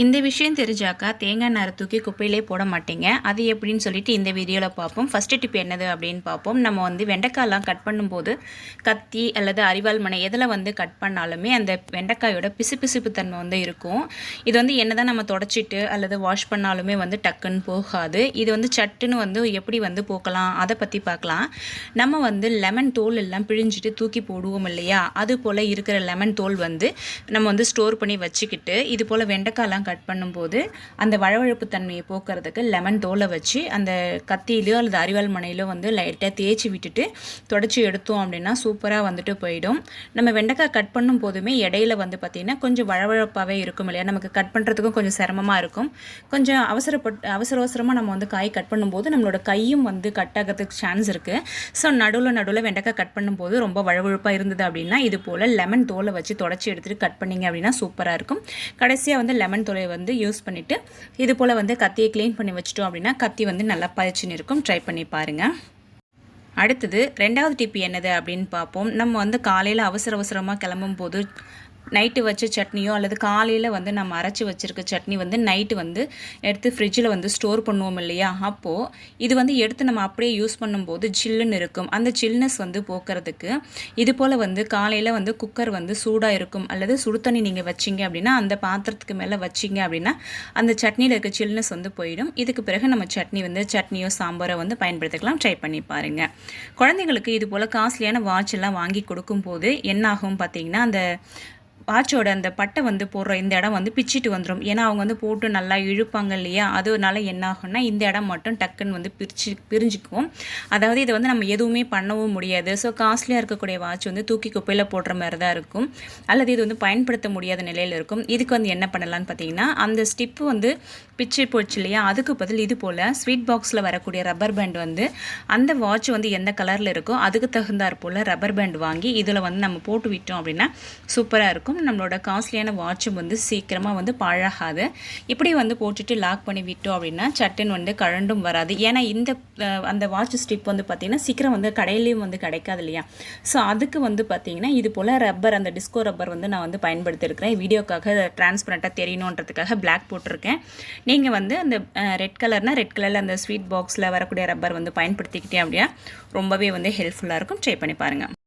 இந்த விஷயம் தெரிஞ்சாக்கா தேங்காய் நாரை தூக்கி குப்பையிலே போட மாட்டீங்க. அது எப்படின்னு சொல்லிட்டு இந்த வீடியோவில் பார்ப்போம். ஃபஸ்ட்டு டிப் என்னது அப்படின்னு பார்ப்போம். நம்ம வந்து வெண்டைக்காய்லாம் கட் பண்ணும்போது கத்தி அல்லது அரிவாள் மனை எதில் வந்து கட் பண்ணாலுமே அந்த வெண்டைக்காயோட பிசுபிசுப்பு தன்மை வந்து இருக்கும். இது வந்து என்னதான் நம்ம தொடச்சிட்டு அல்லது வாஷ் பண்ணாலுமே வந்து டக்குன்னு போகாது. இது வந்து சட்டுன்னு வந்து எப்படி வந்து போக்கலாம்? அதை பற்றி பார்க்கலாம். நம்ம வந்து லெமன் தோல் எல்லாம் பிழிஞ்சிட்டு தூக்கி போடுவோம் இல்லையா? அது போல் இருக்கிற லெமன் தோல் வந்து நம்ம வந்து ஸ்டோர் பண்ணி வச்சுக்கிட்டு இது போல் வெண்டைக்காயெலாம் கட் பண்ணும்போது அந்த வழவழப்பு தன்மையை போக்குறதுக்கு லெமன் தோலை வச்சு அந்த கத்தியிலையோ அல்லது அரிவாள் மனையிலோ வந்து லைட்டாக தேய்ச்சி விட்டுட்டு தொடச்சி எடுத்தோம் அப்படின்னா சூப்பராக வந்துட்டு போயிடும். நம்ம வெண்டைக்காய் கட் பண்ணும் போதுமே இடையில வந்து பார்த்திங்கன்னா கொஞ்சம் வழவழப்பாகவே இருக்கும் இல்லையா? நமக்கு கட் பண்ணுறதுக்கும் கொஞ்சம் சிரமமாக இருக்கும். கொஞ்சம் அவசரப்பட்டு அவசர அவசரமாக நம்ம வந்து காய் கட் பண்ணும்போது நம்மளோட கையும் வந்து கட் ஆகிறதுக்கு சான்ஸ் இருக்குது ஸோ நடுவில் நடுவில் வெண்டைக்காய் கட் பண்ணும்போது ரொம்ப வழவழப்பாக இருந்தது அப்படின்னா இது போல் லெமன் தோலை வச்சு தொடச்சி எடுத்துகிட்டு கட் பண்ணிங்க அப்படின்னா சூப்பராக இருக்கும். கடைசியாக வந்து லெமன் துளையை வந்து யூஸ் பண்ணிவிட்டு இது போல் வந்து கத்தியை க்ளீன் பண்ணி வச்சிட்டோம் அப்படின்னா கத்தி வந்து நல்லா பறிச்சுன்னு இருக்கும். ட்ரை பண்ணி பாருங்கள் அடுத்தது ரெண்டாவது டிப் என்னது அப்படின்னு பார்ப்போம். நம்ம வந்து காலையில் அவசர அவசரமாக கிளம்பும் போது நைட்டு வச்ச சட்னியோ அல்லது காலையில் வந்து நம்ம அரைச்சி வச்சுருக்க சட்னி வந்து நைட்டு வந்து எடுத்து ஃப்ரிட்ஜில் வந்து ஸ்டோர் பண்ணுவோம் இல்லையா? அப்போது இது வந்து எடுத்து நம்ம அப்படியே யூஸ் பண்ணும்போது சில்லுன்னு இருக்கும். அந்த சில்னஸ் வந்து போக்குறதுக்கு இது போல் வந்து காலையில் வந்து குக்கர் வந்து சூடாக இருக்கும். அல்லது சுடு தண்ணி நீங்கள் வச்சிங்க அப்படின்னா அந்த பாத்திரத்துக்கு மேலே வச்சிங்க அப்படின்னா அந்த சட்னியில் இருக்க சில்னஸ் வந்து போயிடும். இதுக்கு பிறகு நம்ம சட்னி வந்து சட்னியோ சாம்பாரோ வந்து பயன்படுத்திக்கலாம். ட்ரை பண்ணி பாருங்கள் குழந்தைங்களுக்கு இது போல் காஸ்ட்லியான வாட்ச் எல்லாம் வாங்கி கொடுக்கும்போது என்ன ஆகும் பார்த்தீங்கன்னா அந்த வாட்சோட அந்த பட்டை வந்து போடுற இந்த இடம் வந்து பிச்சுட்டு வந்துடும் ஏன்னா அவங்க வந்து போட்டு நல்லா இழுப்பாங்க இல்லையா? அதனால என்ன ஆகும்னா இந்த இடம் மட்டும் டக்குன்னு வந்து பிரிச்சு பிரிஞ்சுக்கும். அதாவது இதை வந்து நம்ம எதுவுமே பண்ணவும் முடியாது. ஸோ காஸ்ட்லியாக இருக்கக்கூடிய வாட்ச் வந்து தூக்கி குப்பையில் போடுற மாதிரி தான் இருக்கும். அல்லது இது வந்து பயன்படுத்த முடியாத நிலையில் இருக்கும். இதுக்கு வந்து என்ன பண்ணலான்னு பார்த்தீங்கன்னா அந்த ஸ்டிப்பு வந்து பிச்சு போச்சு இல்லையா? அதுக்கு பதில் இது போல் ஸ்வீட் பாக்ஸில் வரக்கூடிய ரப்பர் பேண்ட் வந்து அந்த வாட்ச் வந்து எந்த கலரில் இருக்கோ அதுக்கு தகுந்தாற் போல் ரப்பர் பேண்ட் வாங்கி இதில் வந்து நம்ம போட்டு விட்டோம் அப்படின்னா சூப்பராக இருக்கும். நம்மளோட காஸ்ட்லியான வாட்சும் வந்து சீக்கிரமாக வந்து பாழாகாது. இப்படி வந்து போட்டுட்டு லாக் பண்ணி விட்டோம் அப்படின்னா சட்டன் வந்து கழண்டும் வராது. ஏன்னா இந்த அந்த வாட்ச் ஸ்டிப் வந்து பார்த்திங்கன்னா சீக்கிரம் வந்து கடையிலையும் வந்து கிடைக்காது இல்லையா? ஸோ அதுக்கு வந்து பார்த்திங்கன்னா இது போல் ரப்பர் அந்த டிஸ்கோ ரப்பர் வந்து நான் வந்து பயன்படுத்தியிருக்கிறேன். வீடியோக்காக டிரான்ஸ்பரண்ட்டாக தெரியணுன்றதுக்காக பிளாக் போட்டிருக்கேன். நீங்கள் வந்து அந்த ரெட் கலர்னால் ரெட் கலரில் அந்த ஸ்வீட் பாக்ஸில் வரக்கூடிய ரப்பர் வந்து பயன்படுத்திக்கிட்டே அப்படின்னா ரொம்பவே வந்து ஹெல்ப்ஃபுல்லாக இருக்கும். ட்ரை பண்ணி பாருங்கள்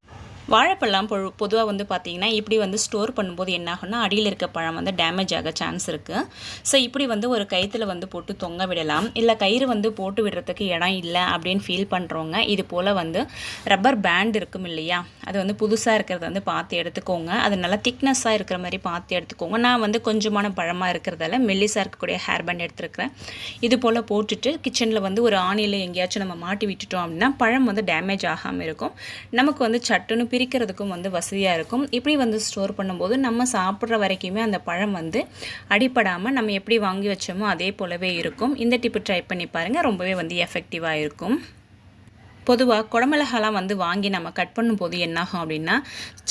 வாழைப்பழம் பொ பொதுவாக வந்து பார்த்தீங்கன்னா இப்படி வந்து ஸ்டோர் பண்ணும்போது என்ன ஆகும்னா அடியில் இருக்க பழம் வந்து டேமேஜ் ஆக சான்ஸ் இருக்குது ஸோ இப்படி வந்து ஒரு கயிற்றுல வந்து போட்டு தொங்க விடலாம். இல்லை கயிறு வந்து போட்டு விடுறதுக்கு இடம் இல்லை அப்படின்னு ஃபீல் பண்ணுறவங்க இது போல் வந்து ரப்பர் பேண்ட் இருக்கும் இல்லையா? அது வந்து புதுசாக இருக்கிறத வந்து பார்த்து எடுத்துக்கோங்க. அது நல்லா திக்னஸ்ஸாக இருக்கிற மாதிரி பார்த்து எடுத்துக்கோங்க. நான் வந்து கொஞ்சமான பழமாக இருக்கிறதால மெல்லிஸாக இருக்கக்கூடிய ஹேர் பேண்ட் எடுத்துருக்கிறேன். இது போல் போட்டுட்டு கிச்சனில் வந்து ஒரு ஆணியில் எங்கேயாச்சும் நம்ம மாட்டி விட்டுட்டோம் அப்படின்னா பழம் வந்து டேமேஜ் ஆகாமல் இருக்கும். நமக்கு வந்து சட்டுன்னு பிரிக்கிறதுக்கும் வந்து வசதியாக இருக்கும். இப்படி வந்து ஸ்டோர் பண்ணும்போது நம்ம சாப்பிட்ற வரைக்குமே அந்த பழம் வந்து அடிப்படாமல் நம்ம எப்படி வாங்கி வச்சோமோ அதே போலவே இருக்கும். இந்த டிப்பு ட்ரை பண்ணி பாருங்கள் ரொம்பவே வந்து எஃபெக்டிவாக இருக்கும். பொதுவாக குடமிளகாலாம் வந்து வாங்கி நம்ம கட் பண்ணும்போது என்னாகும் அப்படின்னா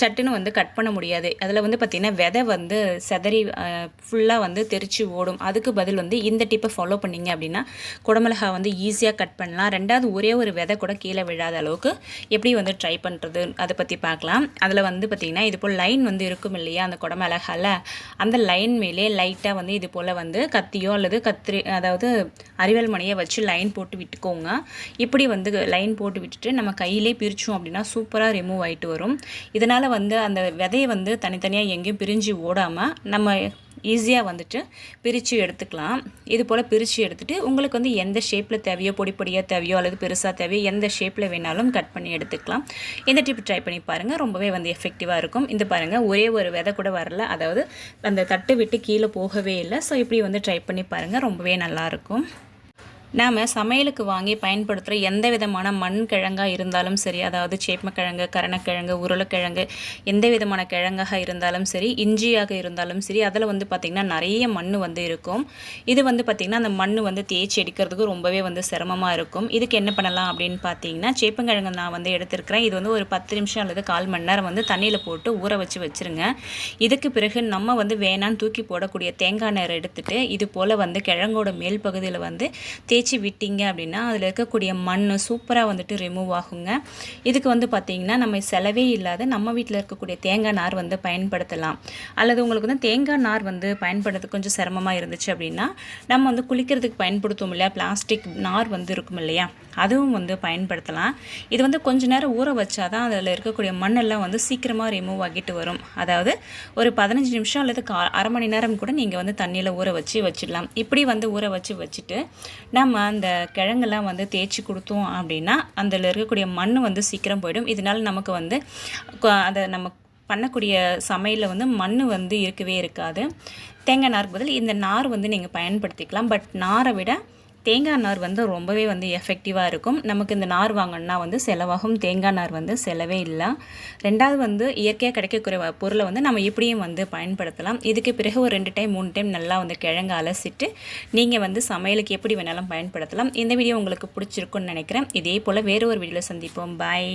சட்டுன்னு வந்து கட் பண்ண முடியாது. அதில் வந்து பார்த்திங்கன்னா விதை வந்து செதறி ஃபுல்லாக வந்து தெரிச்சு ஓடும். அதுக்கு பதில் வந்து இந்த டிப்பை ஃபாலோ பண்ணிங்க அப்படின்னா குடமிளகா வந்து ஈஸியாக கட் பண்ணலாம். ரெண்டாவது ஒரே ஒரு விதை கூட கீழே விழாத அளவுக்கு எப்படி வந்து ட்ரை பண்ணுறது அதை பற்றி பார்க்கலாம் அதில் வந்து பார்த்திங்கன்னா இது போல் லைன் வந்து இருக்கும் இல்லையா அந்த குடமிளகால. அந்த லைன் மேலே லைட்டாக வந்து இது போல் வந்து கத்தியோ அல்லது கத்திரி அதாவது அறிவல் மணியை வச்சு லைன் போட்டு விட்டுக்கோங்க. இப்படி வந்து லைன் போட்டு விட்டுட்டு நம்ம கையிலே பிரித்தோம் அப்படின்னா சூப்பராக ரிமூவ் ஆகிட்டு வரும். இதனால் வந்து அந்த விதையை வந்து தனித்தனியாக எங்கேயும் பிரிஞ்சு ஓடாமல் நம்ம ஈஸியாக வந்துட்டு பிரித்து எடுத்துக்கலாம். இது போல் பிரித்து எடுத்துகிட்டு உங்களுக்கு வந்து எந்த ஷேப்பில் தேவையோ பொடிப்பொடியாக தேவையோ அல்லது பெருசாக தேவையோ எந்த ஷேப்பில் வேணாலும் கட் பண்ணி எடுத்துக்கலாம். இந்த டிப் ட்ரை பண்ணி பாருங்கள் ரொம்பவே வந்து எஃபெக்டிவாக இருக்கும். இந்த பாருங்கள் ஒரே ஒரு விதை கூட வரல. அதாவது அந்த தட்டு விட்டு கீழே போகவே இல்லை. ஸோ இப்படி வந்து ட்ரை பண்ணி பாருங்கள் ரொம்பவே நல்லாயிருக்கும் நாம் சமையலுக்கு வாங்கி பயன்படுத்துகிற எந்த விதமான மண் கிழங்காக இருந்தாலும் சரி அதாவது சேப்பக்கிழங்கு கரணக்கிழங்கு உருளைக்கிழங்கு எந்த விதமான கிழங்காக இருந்தாலும் சரி இஞ்சியாக இருந்தாலும் சரி அதில் வந்து பார்த்திங்கன்னா நிறைய மண் வந்து இருக்கும். இது வந்து பார்த்திங்கன்னா அந்த மண் வந்து தேய்ச்சி எடுக்கிறதுக்கு ரொம்பவே வந்து சிரமமாக இருக்கும். இதுக்கு என்ன பண்ணலாம் அப்படின்னு பார்த்தீங்கன்னா சேப்பங்கிழங்கு நான் வந்து எடுத்திருக்கிறேன். இது வந்து ஒரு பத்து நிமிஷம் அல்லது கால் மணி நேரம் வந்து தண்ணியில் போட்டு ஊற வச்சு வச்சுருங்க. இதுக்கு பிறகு நம்ம வந்து வேணான்னு தூக்கி போடக்கூடிய தேங்காய் நேரம் எடுத்துகிட்டு இது போல் வந்து கிழங்கோட மேல் பகுதியில் வந்து தேய்ச்சி தேய்ச்சி விட்டீங்க அப்படின்னா அதில் இருக்கக்கூடிய மண் சூப்பராக வந்துட்டு ரிமூவ் ஆகுங்க. இதுக்கு வந்து பார்த்திங்கன்னா நம்ம செலவே இல்லாத நம்ம வீட்டில் இருக்கக்கூடிய தேங்காய் நார் வந்து பயன்படுத்தலாம். அல்லது உங்களுக்கு வந்து தேங்காய் நார் வந்து பயன்படுத்த கொஞ்சம் சிரமமாக இருந்துச்சு அப்படின்னா நம்ம வந்து குளிக்கிறதுக்கு பயன்படுத்துவோம் இல்லையா? பிளாஸ்டிக் நார் வந்து இருக்கும் இல்லையா? அதுவும் வந்து பயன்படுத்தலாம். இது வந்து கொஞ்ச நேரம் ஊற வச்சா தான் அதில் இருக்கக்கூடிய மண்ணெல்லாம் வந்து சீக்கிரமாக ரிமூவ் ஆகிட்டு வரும். அதாவது ஒரு பதினஞ்சு நிமிஷம் அல்லது கா அரை மணி நேரம் கூட நீங்கள் வந்து தண்ணியில் ஊற வச்சு வச்சிடலாம். இப்படி வந்து ஊற வச்சு வச்சுட்டு நம்ம அந்த கிழங்கெல்லாம் வந்து தேய்ச்சி கொடுத்தோம் அப்படின்னா அதில் இருக்கக்கூடிய மண் வந்து சீக்கிரம் போயிடும். இதனால் நமக்கு வந்து அதை நம்ம பண்ணக்கூடிய சமையலில் வந்து மண் வந்து இருக்கவே இருக்காது. தேங்காய் நாருக்கு பதில் இந்த நார் வந்து நீங்கள் பயன்படுத்திக்கலாம். பட் நாரை விட தேங்காய் நார் வந்து ரொம்பவே வந்து எஃபெக்டிவாக இருக்கும். நமக்கு இந்த நார் வாங்கணும்னா வந்து செலவாகும். தேங்காய் நார் வந்து செலவே இல்லை. ரெண்டாவது வந்து இயற்கையாக கிடைக்கக்கூடிய பொருளை வந்து நம்ம இப்படியும் வந்து பயன்படுத்தலாம். இதுக்கு பிறகு ஒரு ரெண்டு டைம் மூணு டைம் நல்லா வந்து கிழங்கு அலசிட்டு நீங்கள் வந்து சமையலுக்கு எப்படி வேணாலும் பயன்படுத்தலாம். இந்த வீடியோ உங்களுக்கு பிடிச்சிருக்குன்னு நினைக்கிறேன். இதே போல் வேறு ஒரு வீடியோவில் சந்திப்போம். பாய்